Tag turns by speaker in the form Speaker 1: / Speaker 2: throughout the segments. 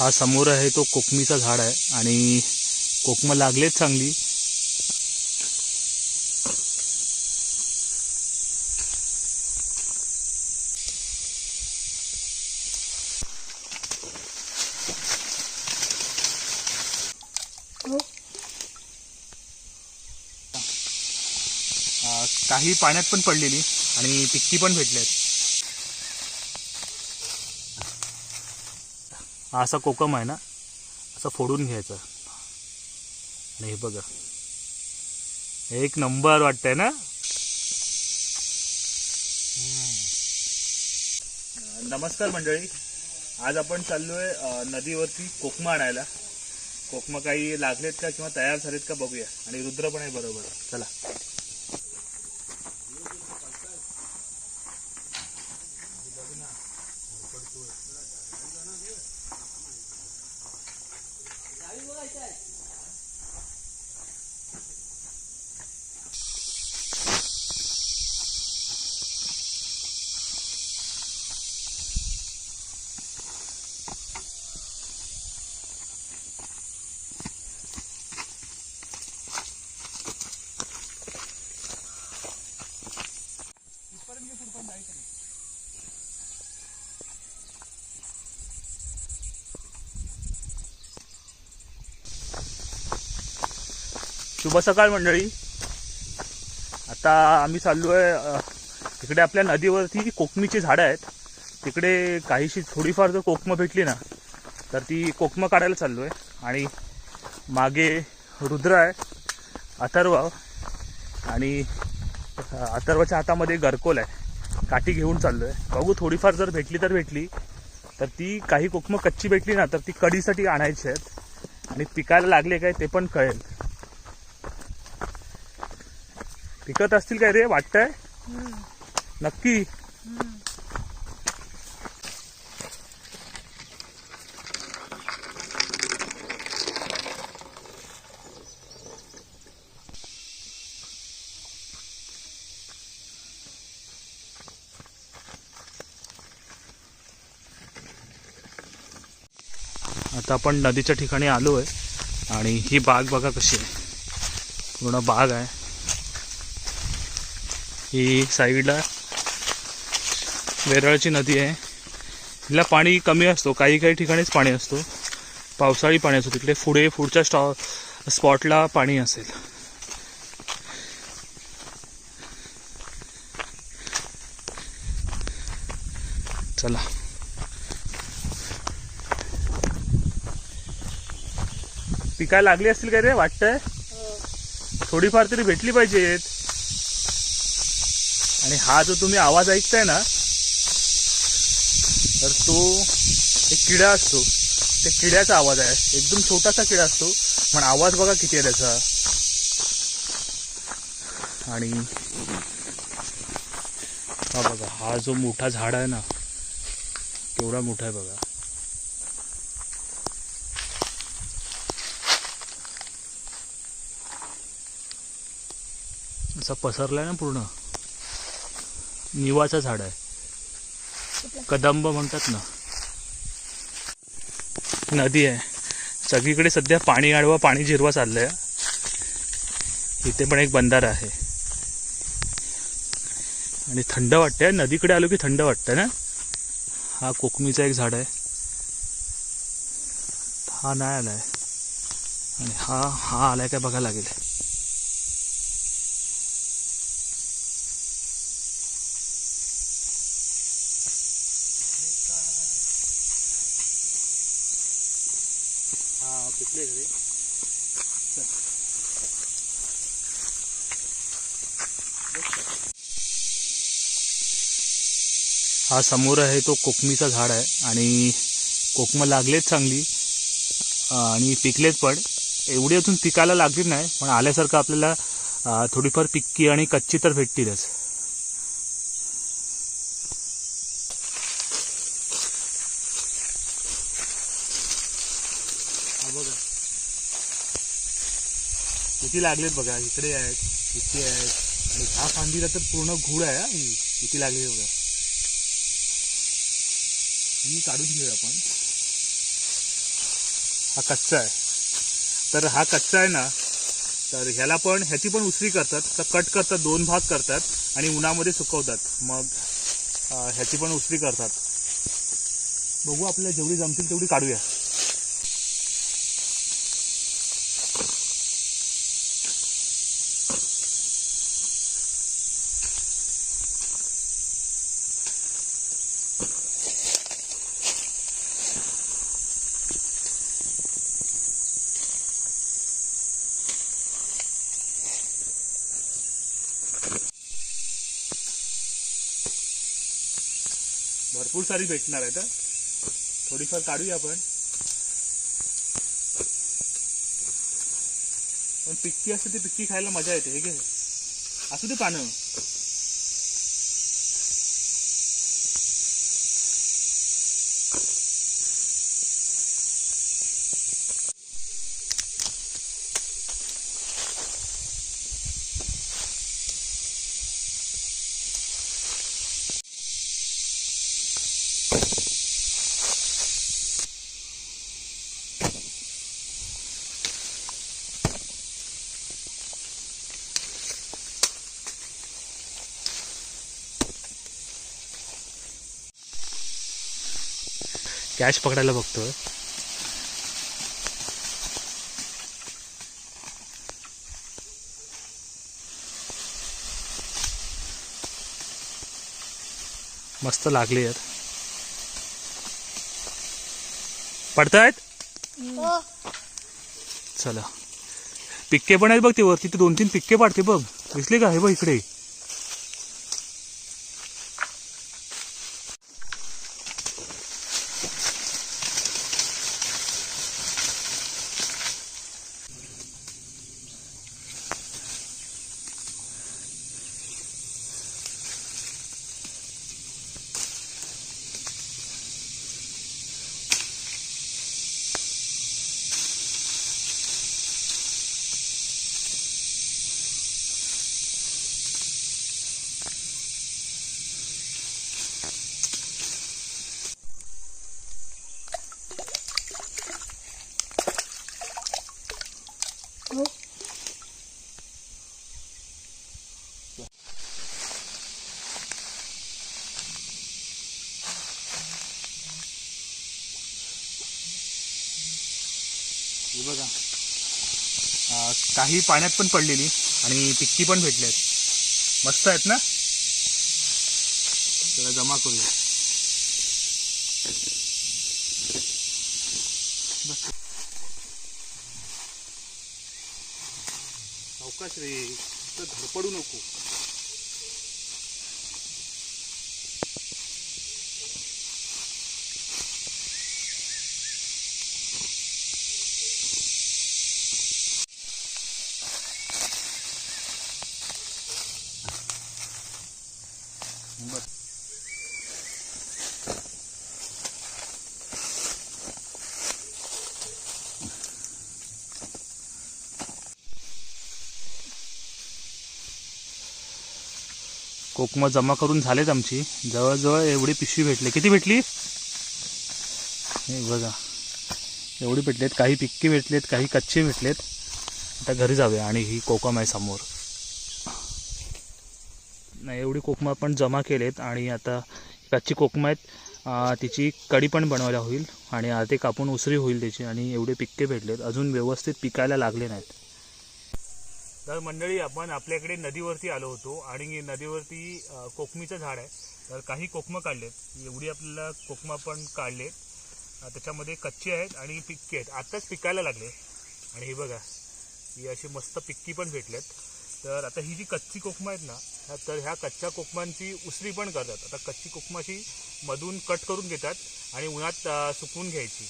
Speaker 1: हा समोर आहे तो कोकमीचा झाड आहे आणि कोकमं लागलेत चांगली. काही पाण्यात पण पडलेली आणि पिक्की पण भेटल्यात. असा कोकम आहे ना असं फोडून घ्यायचं. आणि हे बघा. एक नंबर वाटतंय ना? नमस्कार मंडळी. आज आपण चाललोय आहे नदीवरती कोकमा आणायला. कोकमा काही लागलेत का किंवा तयार झालेत का बघूया. आणि रुद्र पण आहे बरोबर. चला. शुभ सकाळ मंडळी. आता आम्ही चाललो आहे तिकडे आपल्या नदीवरती कोकमीची झाडं आहेत. तिकडे काहीशी थोडीफार जर कोकमं भेटली ना तर ती कोकमं काढायला चाललो आहे आणि मागे रुद्र आहे अथर्व. आणि अथर्वच्या हातामध्ये गरकोल आहे. काठी घेऊन चाललो आहे बघू थोडीफार जर भेटली तर भेटली. तर ती काही कोकमं कच्ची भेटली ना तर ती कडीसाठी आणायची आहेत. आणि पिकायला लागले काय ते पण कळेल. पिकत असतील काय रे वाटतंय? नक्की. आता आपण नदीच्या ठिकाणी आलो आहे आणि ही बाग बघा कशी आहे. पूर्ण बाग आहे. ही साईडला वेरळची नदी आहे. हिला पाणी कमी असतो काही काही ठिकाणीच पाणी असतो. पावसाळी पाणी असतो तिकडे पुढे पुढच्या स्टॉ स्पॉटला पाणी असेल. चला. पिकायला लागली असतील काय रे? वाटतंय? थोडीफार तरी भेटली पाहिजेत. आणि हा जो तुम्ही आवाज ऐकताय ना तर तो एक किडा असतो. त्या किड्याचा आवाज आहे. एकदम छोटासा किडा असतो. पण आवाज बघा किती आहे त्याचा. आणि हा बघा हा जो मोठा झाड आहे ना केवढा मोठा आहे बघा. असा पसरलाय ना पूर्ण. निवाचं झाड आहे. कदंब म्हणतात ना. नदी आहे. सगळीकडे सध्या पाणी आडवा पाणी जिरवा चाललंय. इथे पण एक बंधारा आहे. आणि थंड वाटतंय. नदीकडे आलो की थंड वाटतं ना? हा कोकमीचा एक झाड आहे. हा नाही आलाय. आणि हा हा आलाय काय बघायला लागेल हा पिकले घरी हा समोर आहे तो कोकमीचा झाड आहे आणि कोकमं लागलेत चांगली. आणि पिकलेत पण. एवढी अजून पिकायला लागली नाही पण आल्यासारखं आपल्याला थोडीफार पिक्की आणि कच्ची तर भेटतीलच. बघा. किती लागलेत बघा. इकडे आहेत इथे आहेत. आणि हा फांदीला तर पूर्ण घुड आहे किती लागले बघा. ही काढून घेऊया आपण. हा कच्चा आहे. तर हा कच्चा आहे ना तर ह्याला पण ह्याची पण उसरी करतात. तर कट करतात दोन भाग करतात आणि उन्हामध्ये सुकवतात. मग ह्याची पण उसरी करतात. बघू आपल्याला जेवढी जमतील तेवढी काढूया. भरपूर सारी भेटणार आहे तर थोडीफार काढूया आपण. पण पिक्की असते ती पिक्की खायला मजा येते हे घे. असू दे पानं. कॅश पकडायला बघतोय. मस्त लागली आहेत पडतायत?
Speaker 2: हो.
Speaker 1: चला. पिक्के पण आहेत बघ ते वरती ते दोन तीन पिक्के पाडते बघ. दिसले का? हे बघ इकडे
Speaker 2: हो
Speaker 1: हे बघा अं, काही पाण्यात पण पडलेली आणि टिक्की पण भेटली आहेत मस्त आहेत ना? त्याला जमा करूया. अवकाश रे तर धडपडू नको. कोकम जमा करून झालेत आमची. जवळजवळ एवढी पिशवी भेटली. किती भेटली? हे बघा. एवढी भेटलेत. काही पिक्की भेटलेत काही कच्चे भेटलेत. आता घरी जाऊया आणि ही कोकम आहे समोर. नाही एवढी कोकमं आपण जमा केलेत आणि आता कच्ची कोकमं आहेत. तिची कढी पण बनवायला होईल आणि ते कापून उसरी होईल त्याची आणि एवढे पिक्के भेटलेत. अजून व्यवस्थित पिकायला लागले नाहीत. तर मंडळी आपण आपल्याकडे नदीवरती आलो होतो आणि नदीवरती कोकमीचं झाड आहे. तर काही कोकमं काढलेत. एवढी आपल्याला कोकमं पण काढलेत. त्याच्यामध्ये कच्चे आहेत आणि पिक्की आहेत. आत्ताच पिकायला लागले. आणि हे बघा ही अशी मस्त पिक्की पण भेटलेत. तर आता ही जी कच्ची कोकमं आहेत ना तर ह्या कच्च्या कोकमांची उसरी पण करतात. आता कच्ची कोकमं अशी मधून कट करून घेतात आणि उन्हात सुकवून घ्यायची.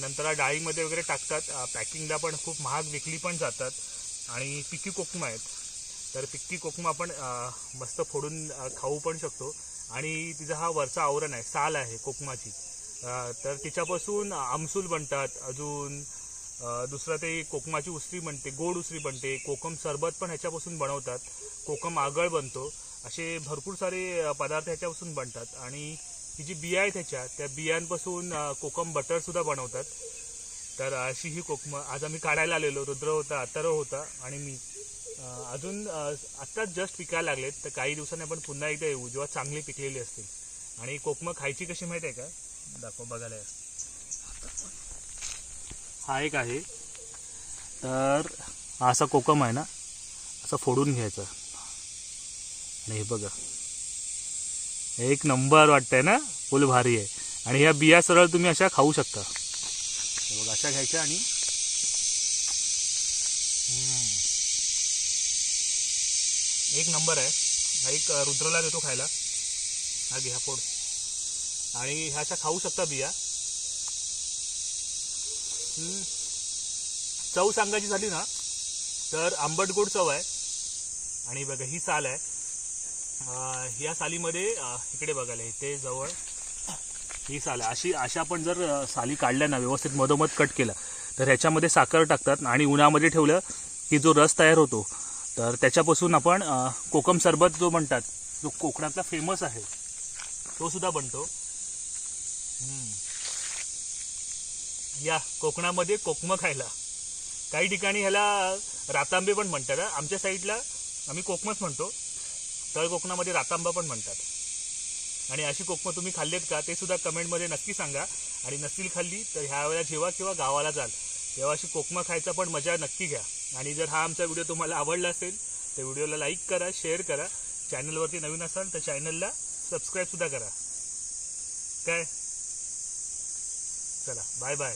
Speaker 1: नंतर डाळीमध्ये वगैरे टाकतात. पॅकिंगला पण खूप महाग विकली पण जातात. आणि पिक्की कोकम आहेत. तर पिक्की कोकम आपण मस्त फोडून खाऊ पण शकतो. आणि तिचा हा वरचा आवरण आहे साल आहे कोकमाची. तर तिच्यापासून आमसूल बनतात अजून. दुसरं ते कोकमाची उसरी बनते गोड उसरी बनते. कोकम सरबत पण ह्याच्यापासून बनवतात. कोकम आगळ बनतो. असे भरपूर सारे पदार्थ ह्याच्यापासून बनतात. आणि ही जी बिया आहेत ह्याच्या त्या बियांपासून कोकम बटरसुद्धा बनवतात. तर अशी ही कोकम. आज आम्ही काढायला आलेलो. रुद्र होता अथर्व होता आणि मी. अजून आत्ताच जस्ट पिकायला लागलेत. तर काही दिवसांनी आपण पुन्हा एकदा येऊ जेव्हा चांगली पिकलेली असतील. आणि कोकमं खायची कशी माहिती आहे का? दाखव बघायला या. हा एक आहे. तर हा असा कोकम आहे ना असं फोडून घ्यायचा. आणि हे बघा. एक नंबर वाटतंय ना? फुल भारी आहे. आणि ह्या बिया सरळ तुम्ही अशा खाऊ शकता. बघा अशा घ्यायच्या आणि एक नंबर आहे. हा एक रुद्रला देतो खायला. हा घ्या फोड. आणि ह्या अशा खाऊ शकता बिया. चव सांगायची झाली ना तर आंबट गोड चव आहे. आणि बघा ही साल आहे. ह्या या सालीमध्ये इकडे बघायला इथे जवळ ही साल आहे अशी अशा आपण जर साली काढल्या ना व्यवस्थित मधोमध कट केला तर ह्याच्यामध्ये साखर टाकतात आणि उन्हामध्ये ठेवलं की जो रस तयार होतो तर त्याच्यापासून आपण कोकम सरबत जो म्हणतात जो कोकणातला फेमस आहे तो सुद्धा बनतो. हम्म. या कोकणामध्ये कोकम खायला. काही ठिकाणी ह्याला रातांबे पण म्हणतात आमच्या साईडला आम्ही कोकमच म्हणतो. तळ कोकणामध्ये रातांबा पण म्हणतात. आणि अशी कोकमं तुम्ही खाल्लेत का ते सुद्धा कमेंटमध्ये नक्की सांगा. आणि नसतील खाल्ली तर ह्या वेळेला जेव्हा किंवा गावाला जाल तेव्हा अशी कोकमं खायचा पण मजा नक्की घ्या. आणि जर हा आमचा व्हिडिओ तुम्हाला आवडला असेल तर व्हिडिओला लाईक करा शेअर करा. चॅनलवरती नवीन असाल तर चॅनलला सबस्क्राईबसुद्धा करा. काय? चला बाय बाय.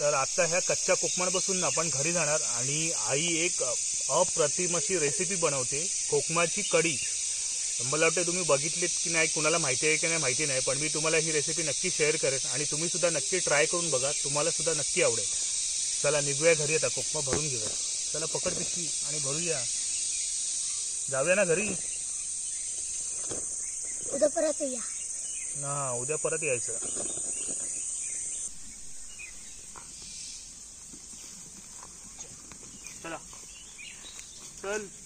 Speaker 1: तर आता ह्या कच्च्या कोकमापासून आपण घरी जाणार आणि आई एक अप्रतिम अशी रेसिपी बनवते कोकमाची कढी. मला वाटतं तुम्ही बघितलीत की नाही कुणाला माहिती आहे की नाही माहिती नाही पण मी तुम्हाला ही रेसिपी नक्की शेअर करेन आणि तुम्ही सुद्धा नक्की ट्राय करून बघा. तुम्हाला सुद्धा नक्की आवडेल. चला निघूया घरी आता कोकमा भरून घेऊया. चला पकड पिशवी आणि भरूया. जाऊया ना घरी?
Speaker 2: उद्या परत या.
Speaker 1: हा उद्या परत यायचं. चला. चल.